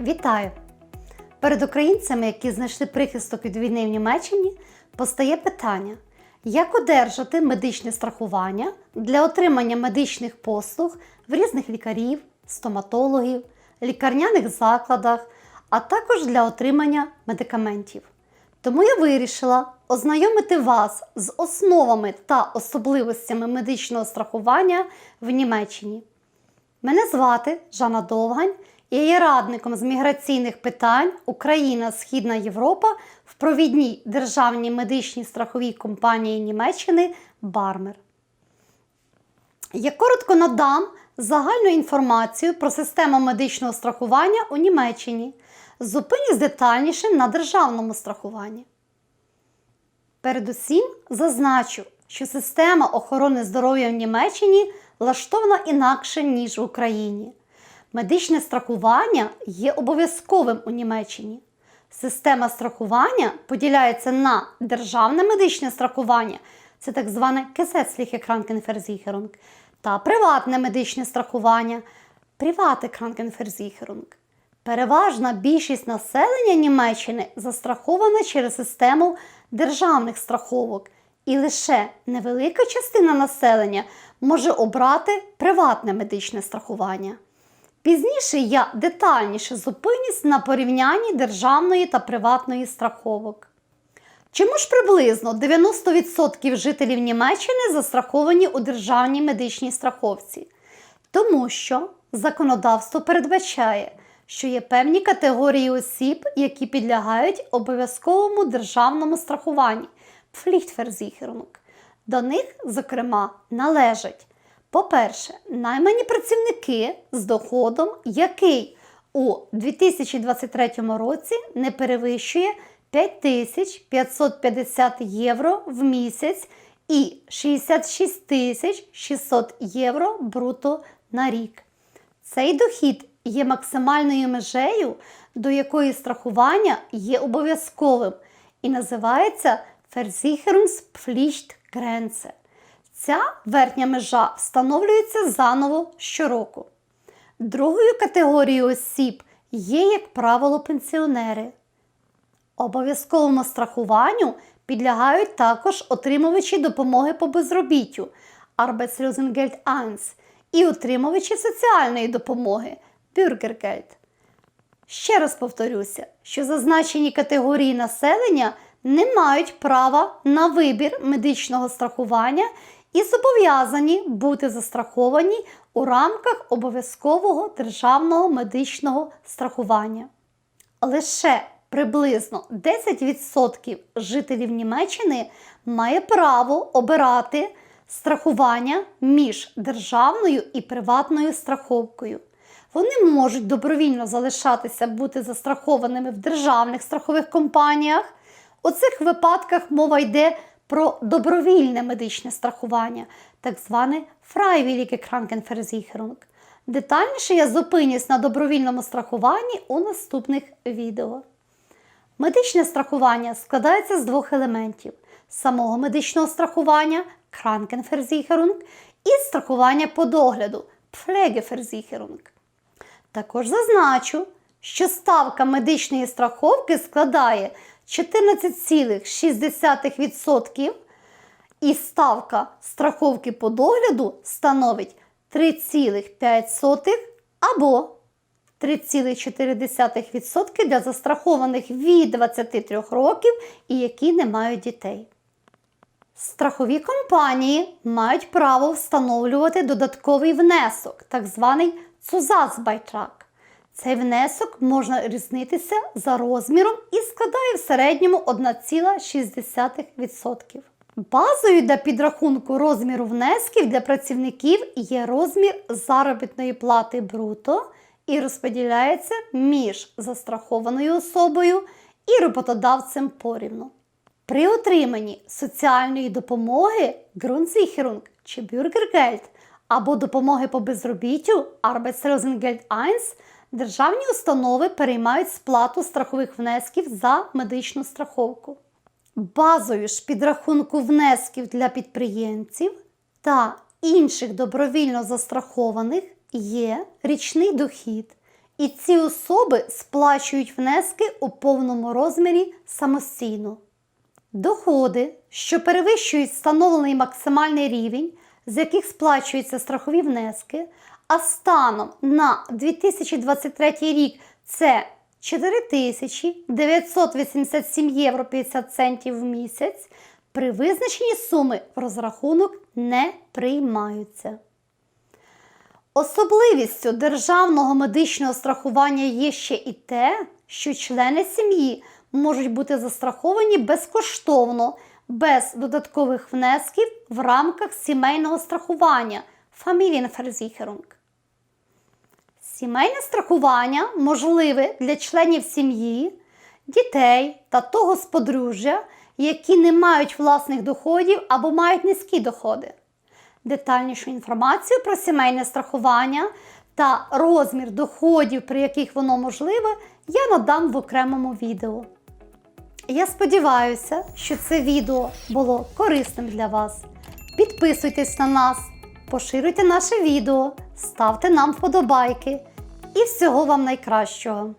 Вітаю! Перед українцями, які знайшли прихисток від війни в Німеччині, постає питання, як одержати медичне страхування для отримання медичних послуг в різних лікарів, стоматологів, лікарняних закладах, а також для отримання медикаментів. Тому я вирішила ознайомити вас з основами та особливостями медичного страхування в Німеччині. Мене звати Жанна Довгань, є радником з міграційних питань Україна Східна Європа в провідній державній медичній страховій компанії Німеччини Бармер. Я коротко надам загальну інформацію про систему медичного страхування у Німеччині. Зупинюсь детальніше на державному страхуванні. Передусім зазначу, що система охорони здоров'я в Німеччині влаштована інакше, ніж в Україні. Медичне страхування є обов'язковим у Німеччині. Система страхування поділяється на державне медичне страхування, це так зване Gesetzliche Krankenversicherung, та приватне медичне страхування Private Krankenversicherung. Переважна більшість населення Німеччини застрахована через систему державних страховок, і лише невелика частина населення може обрати приватне медичне страхування. Пізніше я детальніше зупинюсь на порівнянні державної та приватної страховок. Чому ж приблизно 90% жителів Німеччини застраховані у державній медичній страховці? Тому що законодавство передбачає, що є певні категорії осіб, які підлягають обов'язковому державному страхуванню Pflichtversicherung. До них, зокрема, належать, по-перше, наймані працівники з доходом, який у 2023 році не перевищує 5550 євро в місяць і 66 600 євро бруто на рік. Цей дохід є максимальною межею, до якої страхування є обов'язковим і називається Versicherungspflichtgrenze. Ця верхня межа встановлюється заново щороку. Другою категорією осіб є, як правило, пенсіонери. Обов'язковому страхуванню підлягають також отримувачі допомоги по безробіттю Arbeitslosengeld 1 і отримувачі соціальної допомоги Bürgergeld. Ще раз повторюся, що зазначені категорії населення не мають права на вибір медичного страхування і зобов'язані бути застраховані у рамках обов'язкового державного медичного страхування. Лише приблизно 10% жителів Німеччини має право обирати страхування між державною і приватною страховкою. Вони можуть добровільно залишатися бути застрахованими в державних страхових компаніях. У цих випадках мова йде про добровільне медичне страхування, так зване Freiwillige Krankenversicherung. Детальніше я зупинюсь на добровільному страхуванні у наступних відео. Медичне страхування складається з двох елементів: самого медичного страхування Krankenversicherung і страхування по догляду Pflegeversicherung. Також зазначу, що ставка медичної страховки складає 14,6% і ставка страховки по догляду становить 3,5 або 3,4% для застрахованих від 23 років і які не мають дітей. Страхові компанії мають право встановлювати додатковий внесок, так званий Zusatzbeitrag. Цей внесок можна різнитися за розміром і складає в середньому 1,6%. Базою для підрахунку розміру внесків для працівників є розмір заробітної плати бруто і розподіляється між застрахованою особою і роботодавцем порівну. При отриманні соціальної допомоги Grundsicherung чи Bürgergeld або допомоги по безробіттю Arbeitslosengeld 1 державні установи переймають сплату страхових внесків за медичну страховку. Базою ж підрахунку внесків для підприємців та інших добровільно застрахованих є річний дохід І ці особи сплачують внески у повному розмірі самостійно. Доходи, що перевищують встановлений максимальний рівень, з яких сплачуються страхові внески, а станом на 2023 рік це 4987 євро 50 центів в місяць, при визначенні суми в розрахунок не приймаються. Особливістю державного медичного страхування є ще і те, що члени сім'ї можуть бути застраховані безкоштовно, без додаткових внесків в рамках сімейного страхування Familienversicherung. Сімейне страхування можливе для членів сім'ї, дітей та того з подружжя, які не мають власних доходів або мають низькі доходи. Детальнішу інформацію про сімейне страхування та розмір доходів, при яких воно можливе, я надам в окремому відео. Я сподіваюся, що це відео було корисним для вас. Підписуйтесь на нас, поширюйте наше відео, ставте нам вподобайки і всього вам найкращого!